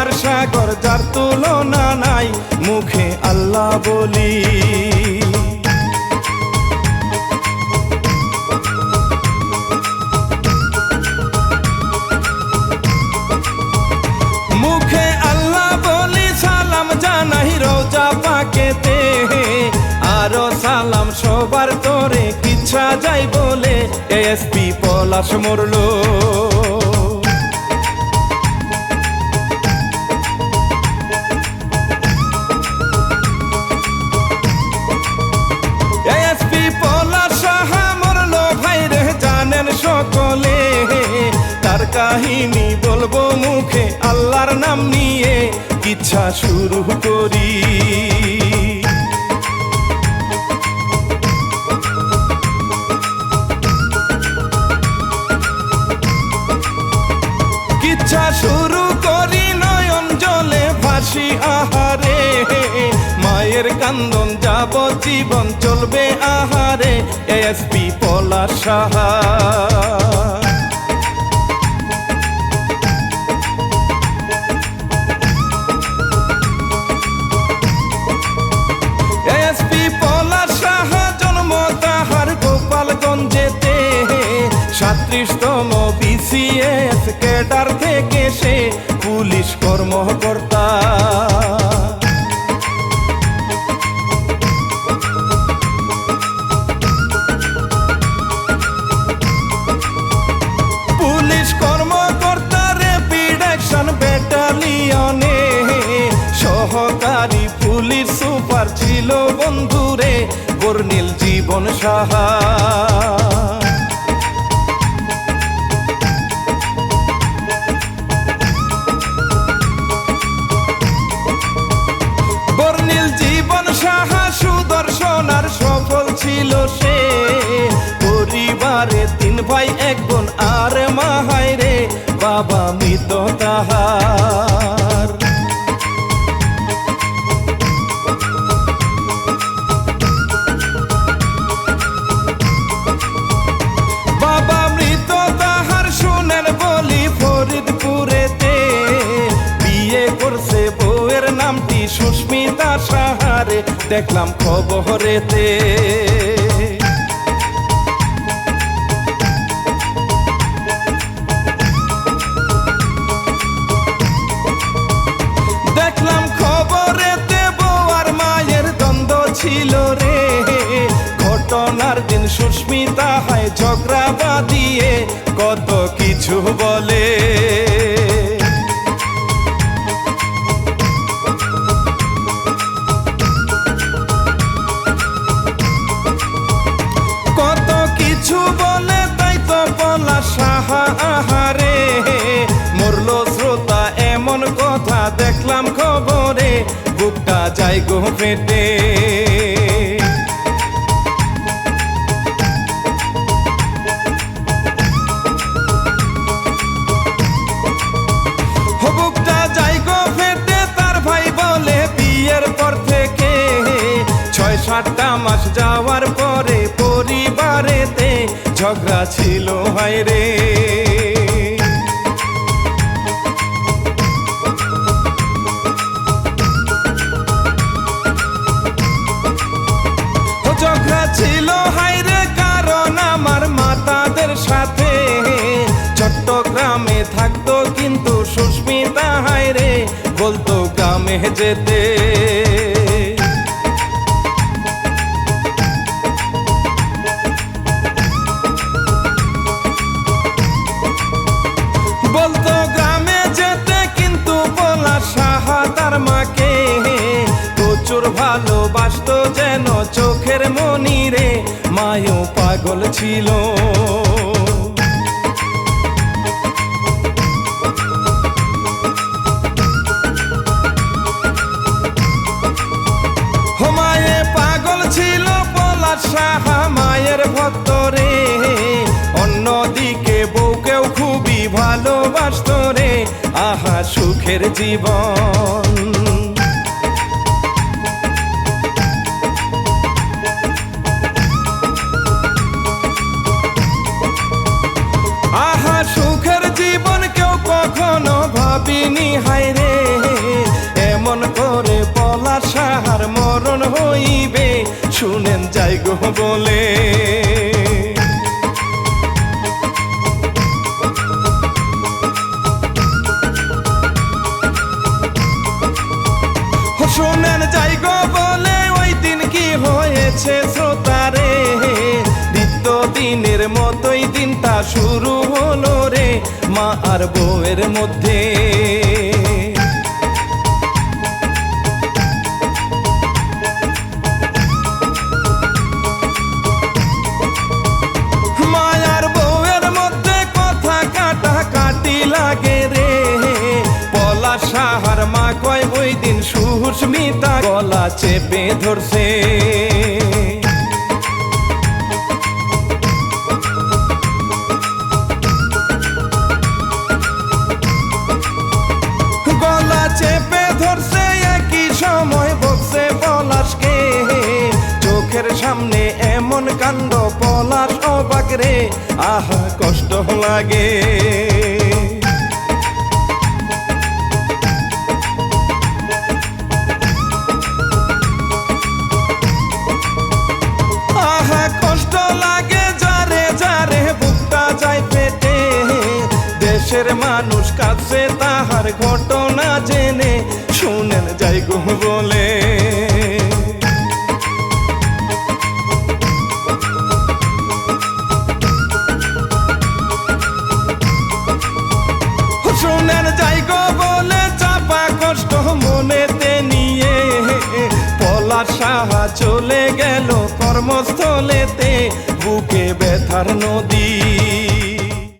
দয়ার সাগর, যার তুলনা নাই, মুখে আল্লাহ বলি। মুখে আল্লাহ বলি, সালাম জানাই রোজা পাকেতে। আরও সালাম সবার তোরে কিচ্ছা যাই বলে এসপি পলাশ মরলো। কাহিনী বলব মুখে আল্লাহর নাম নিয়ে ইচ্ছা শুরু করি। কিচ্ছা শুরু করি নয়ন জলে ভাসি আহারে। মায়ের কান্দন যাব জীবন চলবে আহারে। এসপি পলাশ সাহা। সাত্রিশতম বিসিএস ক্যাডার থেকে সে পুলিশ কর্মকর্তা। পুলিশ কর্মকর্তা র্যাপিড অ্যাকশন ব্যাটালিয়নে সহকারী পুলিশ সুপার ছিল বন্ধুরে বর্ণিল জীবন সাহা। বাবা মৃত তাহার বাবা মৃত তাহার শুনেন বলি ফরিদপুরেতে বিয়ে করছে বউয়ের নামটি সুস্মিতা সাহারে, দেখলাম খবরেতে। সুস্মিতা হয়, ঝগড়া বাদিয়ে কত কিছু বলে। কত কিছু বলে তাই তো বলা সাহা আহারে মরলো শ্রোতা, এমন কথা দেখলাম খবরে, বুকটা যাই গো পেটে সাতটা মাস যাওয়ার পরে পরিবারেতে ঝগড়া ছিল, হায় রে। ঝগড়া ছিল হাইরে কারণ আমার মাতাদের সাথে। চট্টগ্রামে থাকতো কিন্তু সুস্মিতা হাইরে বলতো গ্রামে যেতে। পাগল ছিল। মায়ে পাগল ছিল পলাশ সাহা মায়ের ভক্তরে। অন্যদিকে বউকেও খুবই ভালোবাসত রে। আহা, সুখের জীবন। ভাবিনি, হায় রে। এমন করে পলা সাহার মরণ হইবে, শুনেন যাই গো বলে। শোনেন যাই গো বলে, ওই দিন কি হয়েছে শ্রোতারে? নিত্য দিনের মতোই দিনটা শুরু হলো। মা আর বউয়ের মধ্যে। মায়ার বউয়ের মধ্যে কথা লাগে রে। সাহার মা কয়, ওই দিন সুস্মিতা গলা চেপে ধরছে। সামনে এমন কাণ্ড পলাশ অবাক রে, আহা, কষ্ট লাগে। আহা, কষ্ট লাগে যারে দেশের মানুষ কাছে তাহার ঘটনা জেনে শুনেন, যাই গো বলে। শুনেন যাই গো বলে চাপা কষ্ট মনেতে নিয়ে। পলা সাহা চলে গেল কর্মস্থলেতে, বুকে ব্যথার নদী।